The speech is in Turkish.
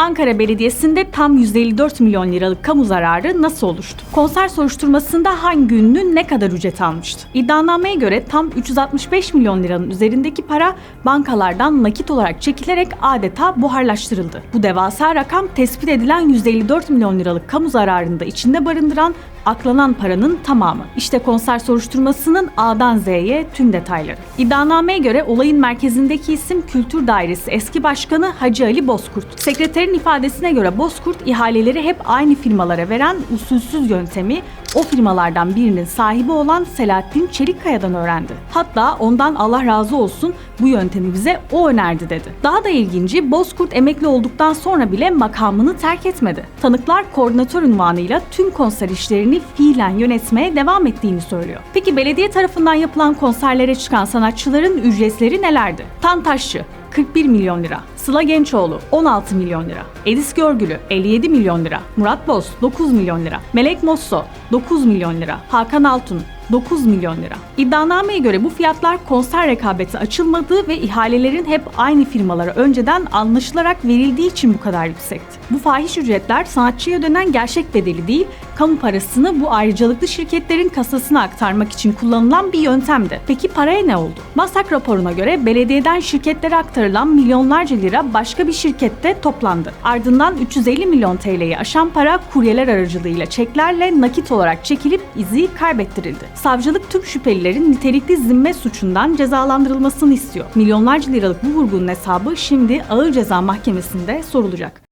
Ankara Belediyesi'nde tam 154 milyon liralık kamu zararı nasıl oluştu? Konser soruşturmasında hangi ünlü ne kadar ücret almıştı? İddianameye göre tam 365 milyon liranın üzerindeki para bankalardan nakit olarak çekilerek adeta buharlaştırıldı. Bu devasa rakam tespit edilen 154 milyon liralık kamu zararını da içinde barındıran aklanan paranın tamamı. İşte konser soruşturmasının A'dan Z'ye tüm detayları. İddianameye göre olayın merkezindeki isim Kültür Dairesi eski başkanı Hacı Ali Bozkurt. Sekreterin ifadesine göre Bozkurt ihaleleri hep aynı firmalara veren usulsüz yöntemi o firmalardan birinin sahibi olan Selahattin Çelikkaya'dan öğrendi. Hatta ondan Allah razı olsun bu yöntemi bize o önerdi dedi. Daha da ilginci Bozkurt emekli olduktan sonra bile makamını terk etmedi. Tanıklar koordinatör unvanıyla tüm konser işlerini fiilen yönetmeye devam ettiğini söylüyor. Peki belediye tarafından yapılan konserlere çıkan sanatçıların ücretleri nelerdi? Tantaşçı 41 milyon lira. Sıla Gençoğlu 16 milyon lira. Edis Görgülü 57 milyon lira. Murat Boz 9 milyon lira. Melek Mosso 9 milyon lira. Hakan Altun 9 milyon lira. İddianameye göre bu fiyatlar konser rekabeti açılmadığı ve ihalelerin hep aynı firmalara önceden anlaşılarak verildiği için bu kadar yüksekti. Bu fahiş ücretler sanatçıya ödenen gerçek bedeli değil, kamu parasını bu ayrıcalıklı şirketlerin kasasına aktarmak için kullanılan bir yöntemdi. Peki paraya ne oldu? Masak raporuna göre belediyeden şirketlere aktarılan milyonlarca lira başka bir şirkette toplandı. Ardından 350 milyon TL'yi aşan para kuryeler aracılığıyla çeklerle nakit olarak çekilip izi kaybettirildi. Savcılık tüm şüphelilerin nitelikli zimme suçundan cezalandırılmasını istiyor. Milyonlarca liralık bu vurgunun hesabı şimdi Ağır Ceza Mahkemesi'nde sorulacak.